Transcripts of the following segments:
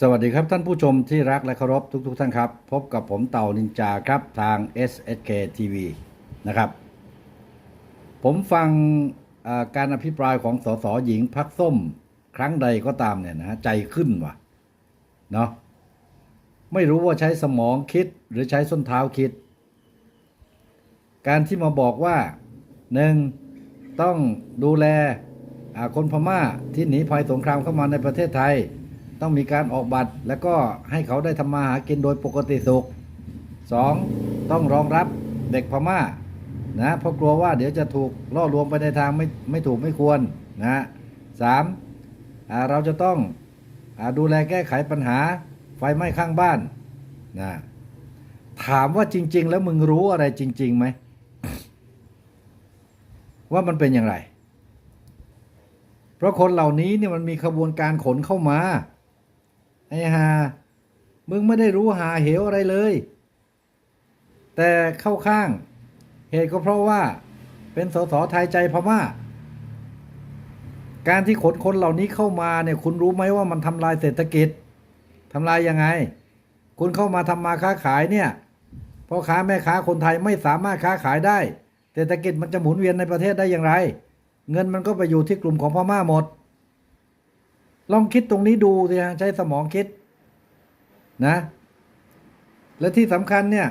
สวัสดีครับท่านผู้ชมที่รักและเคารพทุกๆทท่านครับ พบกับผมเต่านินจาครับทาง SSK TV นะครับ ผมฟังการอภิปรายของสสหญิงพักส้มครั้งใดก็ตามเนี่ยนะใจขึ้นว่ะเนาะไม่รู้ว่าใช้สมองคิดหรือใช้ส้นเท้าคิด การที่มาบอกว่าหนึ่งต้องดูแลคนพม่าที่หนีภัยสงครามเข้ามาในประเทศไทย ต้องมีการออกบัตร แล้วก็ให้เขาได้ทำมาหากินโดยปกติสุขสองต้องรองรับเด็กพม่านะเพราะกลัวว่าเดี๋ยวจะถูกล่อลวงไปในทางไม่ไม่ถูกไม่ควรนะสามเราจะต้องอดูแลแก้ไขปัญหาไฟไหม้ข้างบ้านนะถามว่าจริง ๆ แล้วมึงรู้อะไรจริงๆไหมว่ามันเป็นอย่างไร เพราะคนเหล่านี้เนี่ยมันมีขบวนการขนเข้ามา ไอ้ฮามึงไม่ได้รู้หาเหวอะไรเลย แต่เข้าข้าง เหตุก็เพราะว่าเป็นสสไทยใจพม่า การที่ขนคนเหล่านี้เข้ามาเนี่ยคุณรู้ไหมว่ามันทำลายเศรษฐกิจทำลายยังไง คุณเข้ามาทำมาค้าขายเนี่ยพ่อค้าแม่ค้าคนไทยไม่สามารถค้าขายได้ เศรษฐกิจมันจะหมุนเวียนในประเทศได้อย่างไร เงินมันก็ไปอยู่ที่กลุ่มของพม่าหมด ลองคิดตรงนี้ดูสิฮะใช้สมองคิดนะ และที่สำคัญเนี่ย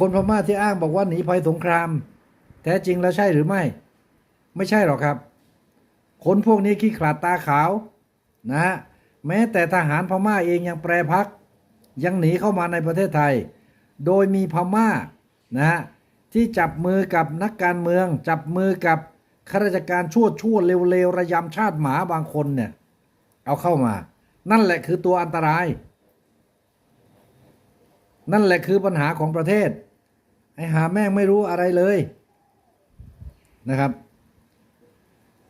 คนพม่าที่อ้างบอกว่าหนีภัยสงคราม แท้จริงแล้วใช่หรือไม่ ไม่ใช่หรอกครับ คนพวกนี้ขี้ขลาดตาขาวนะฮะแม้แต่ทหารพม่าเองยังแปรพัก ยังหนีเข้ามาในประเทศไทย โดยมีพม่านะฮะที่จับมือกับนักการเมือง จับมือกับ ข้าราชการชั่วชั่วเร็วๆระยำชาติหมาบางคนเนี่ย เอาเข้ามา นั่นแหละคือตัวอันตราย นั่นแหละคือปัญหาของประเทศ ไอ้หาแม่งไม่รู้อะไรเลยนะครับ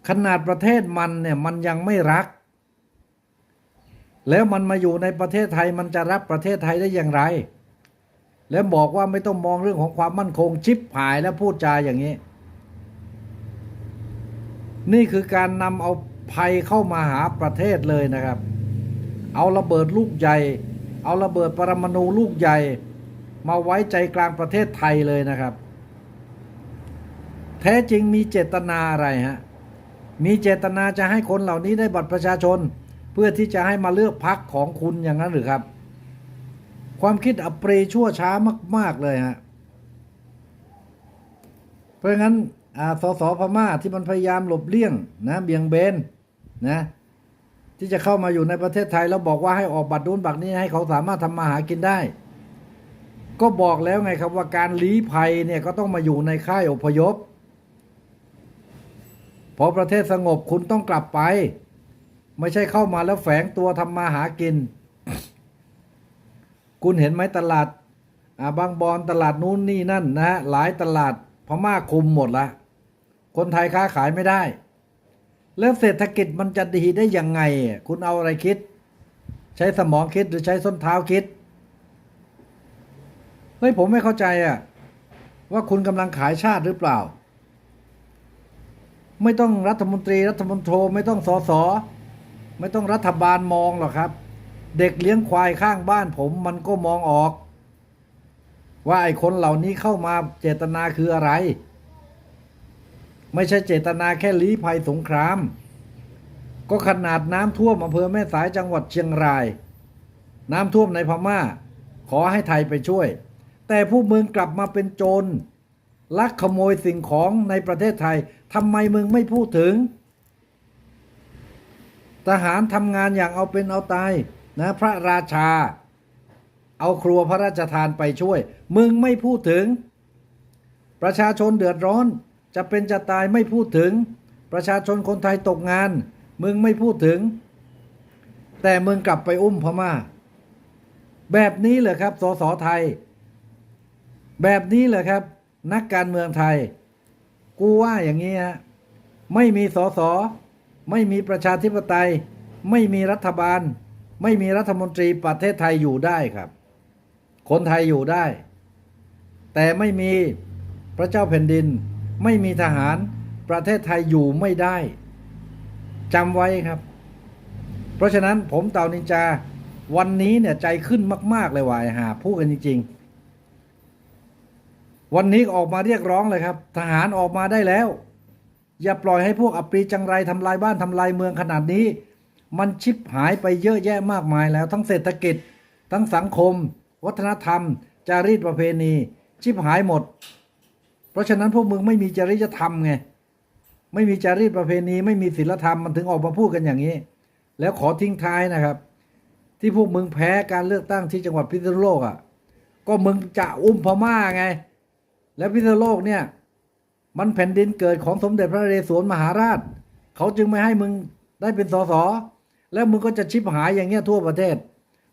ขนาดประเทศมันเนี่ยมันยังไม่รัก แล้วมันมาอยู่ในประเทศไทยมันจะรับประเทศไทยได้อย่างไร แล้วบอกว่าไม่ต้องมองเรื่องของความมั่นคงชิปหายแล้วพูดจาอย่างนี้ นี่คือการนำเอาภัยเข้ามาหาประเทศเลยนะครับ เอาระเบิดลูกใหญ่ เอาระเบิดปรมาณูลูกใหญ่ มาไว้ใจกลางประเทศไทยเลยนะครับ แท้จริงมีเจตนาอะไรฮะ มีเจตนาจะให้คนเหล่านี้ได้บัตรประชาชน เพื่อที่จะให้มาเลือกพักของคุณอย่างนั้นหรือครับ ความคิดอัปรีชั่วช้ามาก ๆเลยฮะ เพราะงั้น สสพม่าที่มันพยายามหลบเลี่ยงนะเบี่ยงเบนนะที่จะเข้ามาอยู่ในประเทศไทยแล้วบอกว่าให้ออกบัตรนู้นบัตรนี้ให้เขาสามารถทำมาหากินได้ ก็บอกแล้วไงครับว่าการลี้ภัยเนี่ยก็ต้องมาอยู่ในค่ายอพยพ พอประเทศสงบคุณต้องกลับไป ไม่ใช่เข้ามาแล้วแฝงตัวทำมาหากิน คุณเห็นไหมตลาดอ่าบางบอนตลาดนู้นนี่นั่นนะฮะหลายตลาดพม่าคุมหมดละ คนไทยค้าขายไม่ได้ แล้วเศรษฐกิจมันจะดีได้ยังไง คุณเอาอะไรคิด ใช้สมองคิดหรือใช้ส้นเท้าคิดเฮ้ยผมไม่เข้าใจอะว่าคุณกำลังขายชาติหรือเปล่า ไม่ต้องรัฐมนตรีรัฐมนโทไม่ต้องสอสอไม่ต้องรัฐบาลมองหรอกครับ เด็กเลี้ยงควายข้างบ้านผมมันก็มองออก ว่าไอ้คนเหล่านี้เข้ามาเจตนาคืออะไร ไม่ใช่เจตนาแค่ลี้ภัยสงคราม ก็ขนาดน้ำท่วมอำเภอแม่สายจังหวัดเชียงราย น้ำท่วมในพม่า ขอให้ไทยไปช่วย แต่ผู้เมืองกลับมาเป็นโจรลักขโมยสิ่งของในประเทศไทยทำไมมึงไม่พูดถึง ทหารทำงานอย่างเอาเป็นเอาตายนะพระราชา เอาครัวพระราชทานไปช่วย มึงไม่พูดถึง ประชาชนเดือดร้อน จะเป็นจะตายไม่พูดถึง ประชาชนคนไทยตกงาน มึงไม่พูดถึง แต่มึงกลับไปอุ้มพม่า แบบนี้เหรอครับสสไทย แบบนี้เหรอครับ นักการเมืองไทย กูว่าอย่างนี้ฮะไม่มีสสไม่มีประชาธิปไตย ไม่มีรัฐบาล ไม่มีรัฐมนตรีประเทศไทยอยู่ได้ครับ คนไทยอยู่ได้ แต่ไม่มีพระเจ้าแผ่นดิน ไม่มีทหารประเทศไทยอยู่ไม่ได้จำไว้ครับ เพราะฉะนั้นผมเต่านินจาวันนี้เนี่ยใจขึ้นมาก ๆ เลยว่ะหาพูดกันจริง ๆ วันนี้ออกมาเรียกร้องเลยครับ ทหารออกมาได้แล้ว อย่าปล่อยให้พวกอัปรีจังไรทำลายบ้านทำลายเมืองขนาดนี้ มันชิบหายไปเยอะแยะมากมายแล้ว ทั้งเศรษฐกิจ ทั้งสังคม วัฒนธรรม จารีตประเพณี ชิบหายหมด ราะฉะนั้นพวกมึงไม่มีจริยธรรมไงไม่มีจารีตประเพณี ไม่มีศีลธรรมมันถึงออกมาพูดกันอย่างนี้ แล้วขอทิ้งท้ายนะครับ ที่พวกมึงแพ้การเลือกตั้งที่จังหวัดพิษณุโลกอะ ก็มึงจะอุ้มพม่าไง แล้วพิษณุโลกเนี่ย มันแผ่นดินเกิดของสมเด็จพระนเรศวรมหาราช เขาจึงไม่ให้มึงได้เป็นสสแล้วมึงก็จะชิบหายอย่างเงี้ยทั่วประเทศ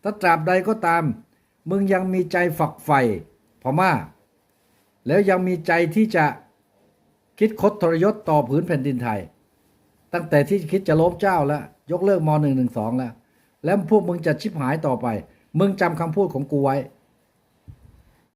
ถ้าตราบใดก็ตาม มึงยังมีใจฝักใฝ่พม่า แล้วยังมีใจที่จะคิดคดทรยศต่อผืนแผ่นดินไทย ตั้งแต่ที่คิดจะล้มเจ้าแล้ว ยกเลิกม .112 แล้ว แล้วพวกมึงจะชิบหายต่อไป มึงจำคำพูดของกูไว้